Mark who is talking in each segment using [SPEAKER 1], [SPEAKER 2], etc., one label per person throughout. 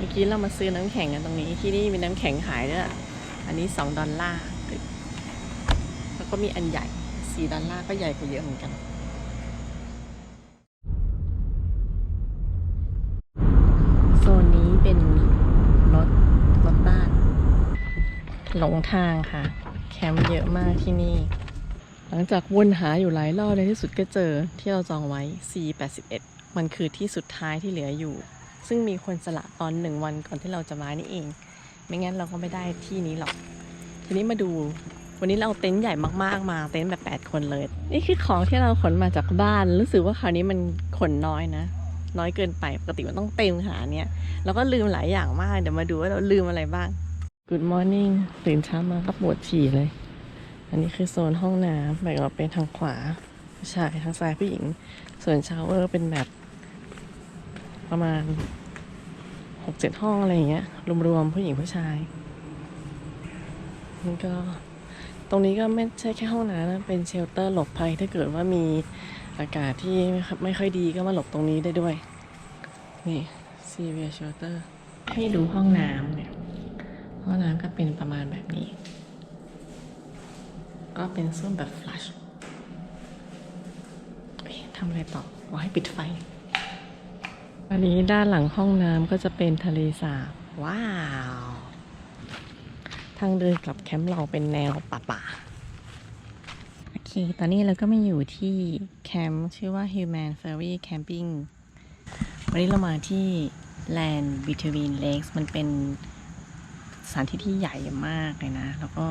[SPEAKER 1] มื่อกี้เรามาซื้อน้ำแข็งกันตรงนี้ ที่นี่มีน้ำแข็งขายด้วยอันนี้2ดอลลาร์แล้วก็มีอันใหญ่4ดอลลาร์ก็ใหญ่กว่าเยอะเหมือนกันโซนนี้เป็นรถรถบ้าน หลงทางค่ะ แคมป์เยอะมากที่นี่ หลังจากวนหาอยู่หลายรอบในที่สุดก็เจอที่เราจองไว้ C81 มันคือที่สุดท้ายที่เหลืออยู่ ซึ่งมีคนสละตอนหนึ่งวันก่อนที่เราจะมานี่เอง ไม่งั้นเราก็ไม่ได้ที่นี้หรอก ทีนี้มาดูวันนี้เราเอาเต็นท์ใหญ่มากๆมาเต็นท์แบบ 8 คนเลย นี่คือของที่เราขนมาจากบ้านรู้สึกว่าคราวนี้มันขนน้อยนะ น้อยเกินไปปกติมันต้องเต็มขนาดนี้เราก็ลืมหลายอย่างมากเดี๋ยวมาดูว่าเราลืมอะไรบ้าง Good morning ตื่นเช้ามาก็ปวดฉี่เลย อันนี้คือโซนห้องน้ำแบ่งออกเป็นทางขวาผู้ชายทางซ้ายผู้หญิง ส่วนชาวเวอร์เป็นแบบประมาณ กเจ็ดห้องอะไรอย่างเงี้ยรวมๆผู้หญิงผู้ชายนี่ก็ตรงนี้ก็ไม่ใช่แค่ห้องน้ำนะเป็นเชลเตอร์หลบภัยถ้าเกิดว่ามีอากาศที่ไม่ค่อยดีก็มาหลบตรงนี้ได้ด้วย นี่ซีเวียเชลเตอร์ให้ดูห้องน้ำเนี่ยห้องน้ำก็เป็นประมาณแบบนี้ ก็เป็นส้วมแบบ flush ทำอะไรต่อว่าให้ปิดไฟ อันนี้ด้านหลังห้องน้ำก็จะเป็นทะเลสาบ ว้าว ทางเดินกลับแคมป์เราเป็นแนวป่าๆโอเค ตอนนี้เราก็มาอยู่ที่แคมป์ชื่อว่า Human Ferry Camping วันนี้เรามาที่ Land Between Lakes มันเป็นสถานที่ที่ใหญ่มากเลยนะ แล้วก็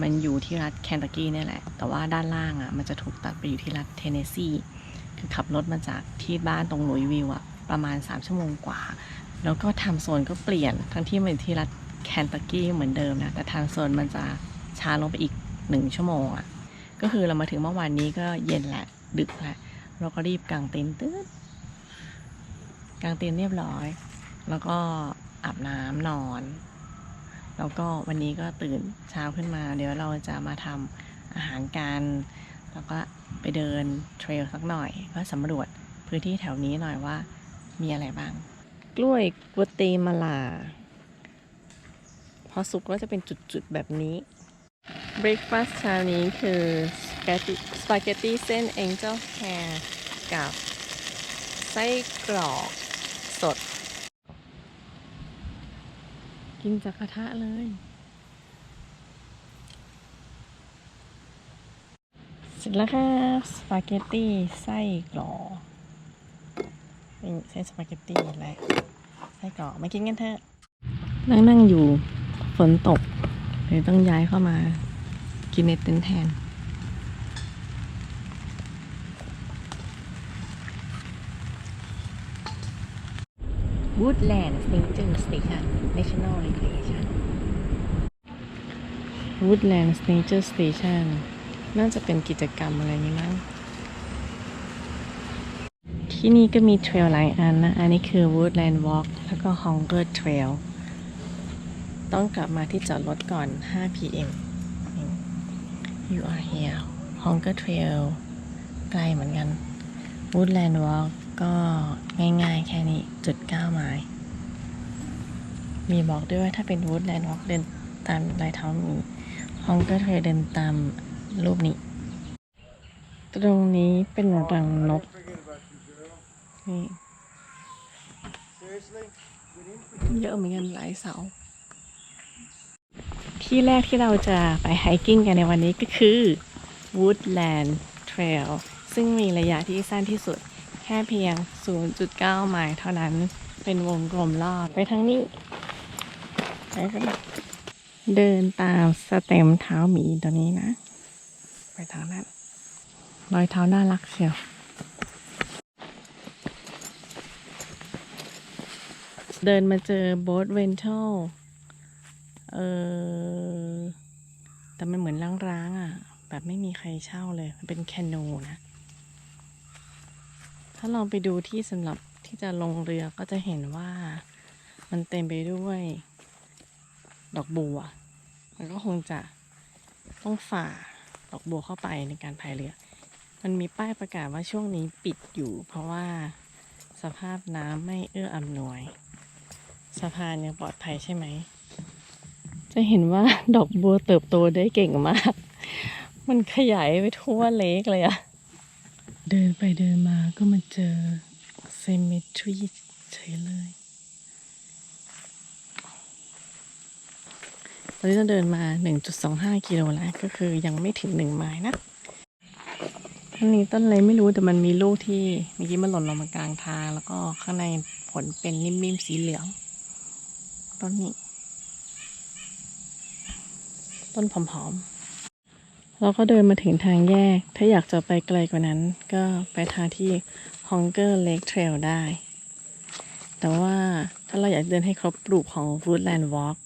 [SPEAKER 1] มันอยู่ที่รัฐแคนตักกี้นี่แหละ แต่ว่าด้านล่างอะ มันจะถูกตัดไปอยู่ที่รัฐเทนเนสซี คือขับรถมาจากที่บ้านตรงหลุยวิวอะ ประมาณ 3 ชั่วโมงกว่า แล้วก็ไทม์โซนก็เปลี่ยนทั้งที่มันอยู่ที่รัฐแคนตักกี้เหมือนเดิมนะ แต่ไทม์โซนมันจะช้าลงไปอีก 1 ชั่วโมงอะก็คือเรามาถึงเมื่อวานนี้ก็เย็นแหละ ดึกแหละ เราก็รีบกางเต็นท์ตื้ดกางเต็นท์เรียบร้อย แล้วก็อาบน้ำนอน แล้วก็วันนี้ก็ตื่นเช้าขึ้นมา เดี๋ยวเราจะมาทำอาหารกันแล้วก็ไปเดินเทรลสักหน่อย ก็สำรวจพื้นที่แถวนี้หน่อยว่า มีอะไรบ้าง กล้วยกัวเตมาลา พอสุกก็จะเป็นจุดๆ แบบนี้เบรคฟาสต์เช้านี้คือสปาเกตตี้เส้นเอ็งเจ l แฮร์กับไส้กรอกสด กินจากกระทะเลย เสร็จแล้วค่ะ สปาเกตตี้ไส้กรอก เป็นเส้นสปาเกตตี้และไส้กรอกมากินกันเถอะ นั่งนั่งอยู่ฝนตกเลยต้องย้ายเข้ามา กินในเต็นท์แทน Woodland Nature Station National Recreation Woodland Nature Station น่าจะเป็นกิจกรรมอะไรนี้มั้ง ที่นี่ก็มีเทรลหลายอันนะ อันนี้คือ Woodland Walk แล้วก็ Hunger Trail ต้องกลับมาที่จอดรถก่อน 5 pm You are here Hunger Trail ไกลเหมือนกัน Woodland Walk ก็ง่ายๆ แค่นี้จุด9ไม้มีบอกด้วยว่าถ้าเป็น Woodland Walk เดินตามรายเท้ามี Hunger Trail เดินตามรูปนี้ ตรงนี้เป็นรังนก นี่เยอะเหมือนกันหลายเสา ที่แรกที่เราจะไปไฮกิ้งกันในวันนี้ก็คือ Woodland Trail ซึ่งมีระยะที่สั้นที่สุดแค่เพียง 0.9 ไมล์เท่านั้นเป็นวงกลมรอบไปทางนี้ไปกันเดินตามสเต็มเท้าหมีตัวนี้นะ ไปทางนั้นรอยเท้าน่ารักเชียว เดินมาเจอโบ๊ทเวนเทลเออแต่มันเหมือนร้างๆอะ แบบไม่มีใครเช่าเลย มันเป็นแคนูนะ ถ้าลองไปดูที่สำหรับที่จะลงเรือก็จะเห็นว่ามันเต็มไปด้วย ดอกบัว มันก็คงจะต้องฝ่าดอกบัวเข้าไปในการพายเรือ มันมีป้ายประกาศว่าช่วงนี้ปิดอยู่ เพราะว่าสภาพน้ำไม่เอื้ออำนวย สะพานยังปลอดภัยใช่ไหม จะเห็นว่าดอกบัวเติบโตได้เก่งมาก มันขยายไปทั่วเลกเลยอะเดินไปเดินมาก็มาเจอเซมิทรีเฉยเลย ตอนนี้เราเดินมา 1.25 กิโลแล้ว ก็คือยังไม่ถึง1ไมล์นะต้นนี้ต้นอะไรไม่รู้แต่มันมีลูกที่เมื่อกี้มันหล่นลงมากลางทาง แล้วก็ข้างในผลเป็นนิ่มๆสีเหลือง ต้นนี้ ต้นผอมๆเราก็เดินมาถึงทางแยก ถ้าอยากจะไปไกลกว่านั้น ก็ไปทางที่ Hunger Lake Trail ได้ แต่ว่าถ้าเราอยากเดินให้ครบรูปของ Woodland Walk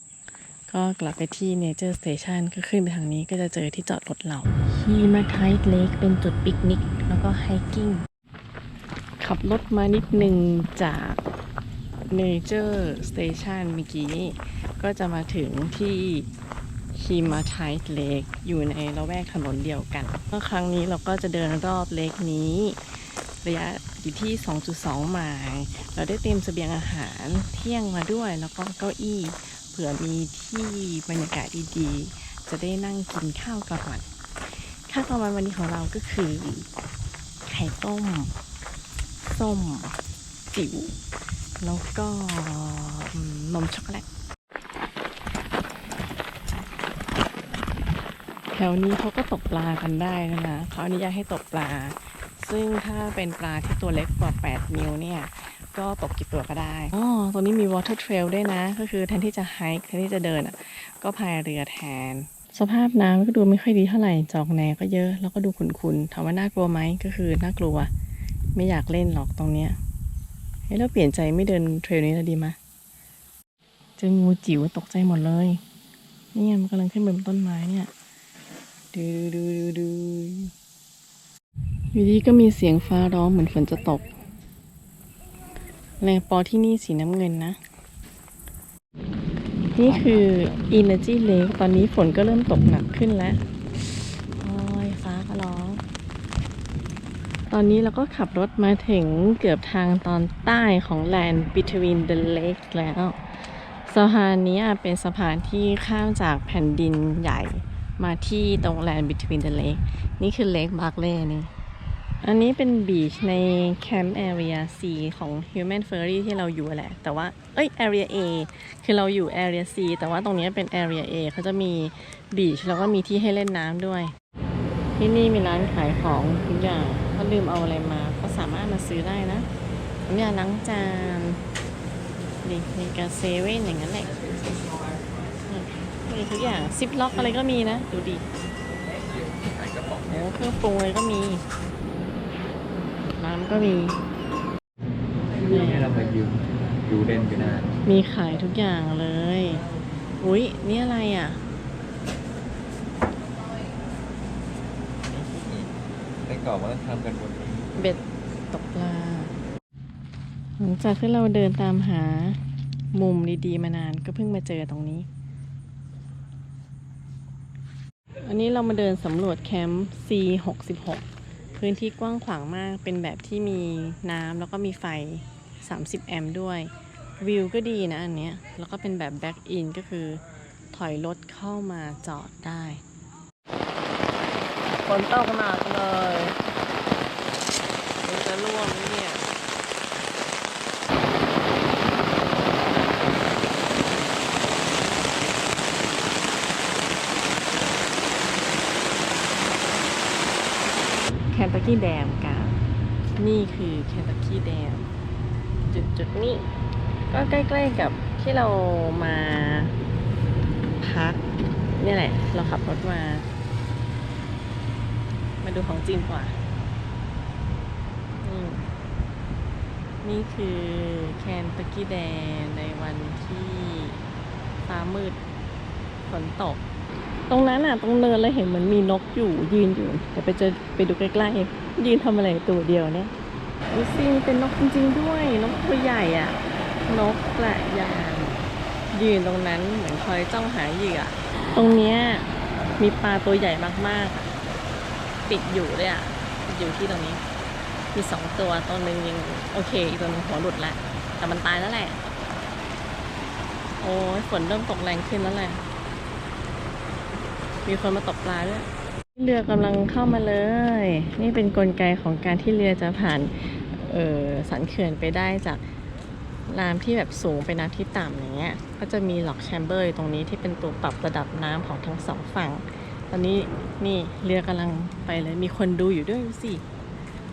[SPEAKER 1] ก็กลับไปที่ Nature Station ก็ขึ้นไปทางนี้ก็จะเจอที่จอดรถเรา
[SPEAKER 2] ฮีมาไทเลกเป็นจุดปิกนิก แล้วก็ไฮกิ้ง
[SPEAKER 1] ขับรถมานิดนึงจาก Nature Station เมื่อกี้ก็จะมาถึงที่ h e m a t i t e Lake อยู่ในละแวกถนนเดียวกันเมื่อครั้งนี้เราก็จะเดินรอบเลกนี้ ระยะอยู่ที่ 2.2 ไมล์เราได้เตรียมเสบียงอาหารเที่ยงมาด้วย แล้วก็เก้าอี้เผื่อมีที่บรรยากาศดีๆ จะได้นั่งกินข้าวกลางวันข้าวกลางวันวันนี้ของเราก็คือ ไข่ต้ม ส้มจิ๋ว แล้วก็นมช็อกโกแลตแถวนี้เขาก็ตกปลากันได้นะคะเขาอนุญาตให้ตกปลา ซึ่งถ้าเป็นปลาที่ตัวเล็กกว่า 8 นิ้วเนี่ยก็ตกกี่ตัวก็ได้อ๋อตรงนี้มี water trail ด้วยนะ ก็คือแทนที่จะ hike แทนที่จะเดินอะก็พายเรือแทน สภาพน้ำก็ดูไม่ค่อยดีเท่าไหร่ จอกแหนก็เยอะ แล้วก็ดูขุ่นๆ ถามว่าน่ากลัวไหม ก็คือน่ากลัว ไม่อยากเล่นหรอกตรงเนี้ย เฮ้ยเราเปลี่ยนใจไม่เดินเทรลนี้แล้วดีมะเจองูจิ๋วตกใจหมดเลยเนี่ยมันกำลังขึ้นบนต้นไม้เนี่ยดูดูดูดูอยู่ดีก็มีเสียงฟ้าร้องเหมือนฝนจะตกแรงปอที่นี่สีน้ำเงินนะ นี่คือ Energy Lake ตอนนี้ฝนก็เริ่มตกหนักขึ้นแล้ว โอ้ยฟ้าก็ร้อง ตอนนี้เราก็ขับรถมาถึงเกือบทางตอนใต้ของ Land Between the Lakes แล้วสะพานนี้เป็นสะพานที่ข้ามจากแผ่นดินใหญ่มาที่ตรง Land Between the Lake นี่คือ Lake Barkley นี่ อันนี้เป็นบีชในแคมป์ Area C ของ Human Ferry ที่เราอยู่แหละ แต่ว่า เอ้ย Area A คือเราอยู่ Area C แต่ว่าตรงนี้เป็น Area A เขาจะมีบีชแล้วก็มีที่ให้เล่นน้ำด้วย ที่นี่มีร้านขายของทุกอย่าง ลืมเอาอะไรมา ก็สามารถมาซื้อได้นะน้ำยาล้างจานนี่มีกาเซเว่นอย่างนั้นแหละนี่มีทุกอย่างซิปล็อกอะไรก็มีนะ ดูดิโอ้เครื่องปรุงอะไรก็มี น้ำก็มี
[SPEAKER 3] นี่เรามายืมดูเล่นกันนาน
[SPEAKER 1] มีขายทุกอย่างเลย อุ๊ยนี่อะไรอะ
[SPEAKER 3] แต่ก่อนว่าทำกันบนนี้
[SPEAKER 1] เบ็ดตกปลา หลังจากที่เราเดินตามหามุมดีๆมานานก็เพิ่งมาเจอตรงนี้ อันนี้เรามาเดินสำรวจแคมป์ C66 พื้นที่กว้างขวางมาก เป็นแบบที่มีน้ำแล้วก็มีไฟ 30 แอมป์ด้วย วิวก็ดีนะอันเนี้ย แล้วก็เป็นแบบแบ็กอินก็คือถอยรถเข้ามาจอดได้ ฝนตกหนักเลยมันจะร่วงเนี่ยแคนตักกี้แดมกันนี่คือแคนตักกี้แดม จุดจุดๆนี้ ก็ใกล้ๆกับที่เรามาพักนี่แหละ เราขับรถมา ดูของจริงกว่านี่นี่คือแคนตักกี้แดมในวันที่ฟ้ามืดฝนตก ตรงนั้นอะ ตรงเนินเลยเห็นเหมือนมีนกอยู่ยืนอยู่เดี๋ยวไปเจอไปดูใกล้ๆ ยืนทำอะไรตัวเดียวเนี่ยดูสิเป็นนกจริงๆด้วย นกตัวใหญ่อะ นกกระยางยืนตรงนั้นเหมือนคอยจ้องหาเหยื่อ ตรงเนี้ยมีปลาตัวใหญ่มากๆ ติดอยู่เลยอะติดอยู่ที่ตรงนี้ มีสองตัวตัวหนึ่งยังโอเค อีกตัวหนึงหัวหลุดแล้วแต่มันตายแล้วแหละ โอ้ยฝนเริ่มตกแรงขึ้นแล้วแหละ มีคนมาตกปลาด้วยเรือกำลังเข้ามาเลย นี่เป็นนกลไกของการที่เรือจะผ่านเออสันเขื่อนไปได้จากน้ำที่แบบสูงไปน้ำที่ต่ำอย่างเงี้ย ก็จะมีล็อกแชมเบอร์อยู่ตรงนี้ที่เป็นตัวปรับระดับน้ำของทั้งสองฝั่ง ตอนนี้นี่เรือกำลังไปเลย มีคนดูอยู่ด้วยสิ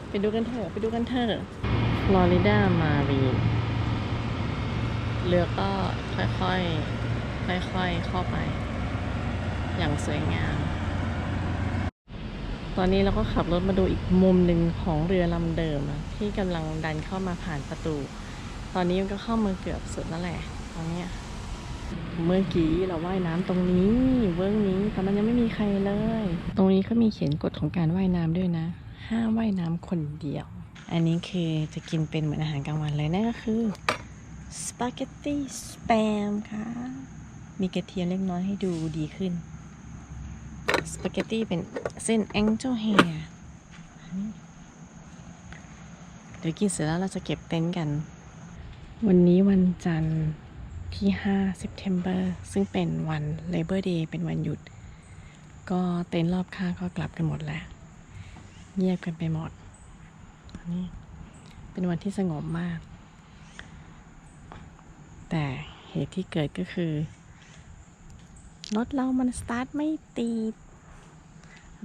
[SPEAKER 1] ไปดูกันเถอะ ไปดูกันเถอะฟลอริดามารีนเรือก็ค่อยๆ ค่อยๆ เข้าไป อย่างสวยงาม ตอนนี้เราก็ขับรถมาดูอีกมุมหนึ่งของเรือลำเดิม ที่กำลังดันเข้ามาผ่านประตู ตอนนี้มันก็เข้ามาเกือบสุดแล้วแหละตอนเนี้ย เมื่อกี้เราว่ายน้ำตรงนี้เวิ้งนี้ตอนนั้นยังไม่มีใครเลย ตรงนี้ก็มีเขียนกฎของการว่ายน้ำด้วยนะ ห้ามว่ายน้ำคนเดียว อันนี้คือจะกินเป็นเหมือนอาหารกลางวันเลยนั่นก็คือสปาเกตตี้สแปมค่ะ มีกระเทียมเล็กน้อยให้ดูดีขึ้นสปาเกตตี้เป็นเส้นแองเจิลเฮียเดี๋ยวกินเสร็จแล้วเราจะเก็บเต็นท์กัน วันนี้วันจันทร์ ที่ 5 September ซึ่งเป็นวัน Labor Day เป็นวันหยุด ก็เต็นท์รอบข้างก็กลับกันหมดแล้ว เงียบกันไปหมดอันนี้เป็นวันที่สงบมาก แต่เหตุที่เกิดก็คือ รถเรามันสตาร์ทไม่ติด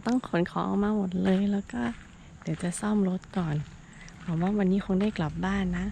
[SPEAKER 1] ต้องขนของออกมาหมดเลยแล้วก็ เดี๋ยวจะซ่อมรถก่อนหวังว่าวันนี้คงได้กลับบ้านนะ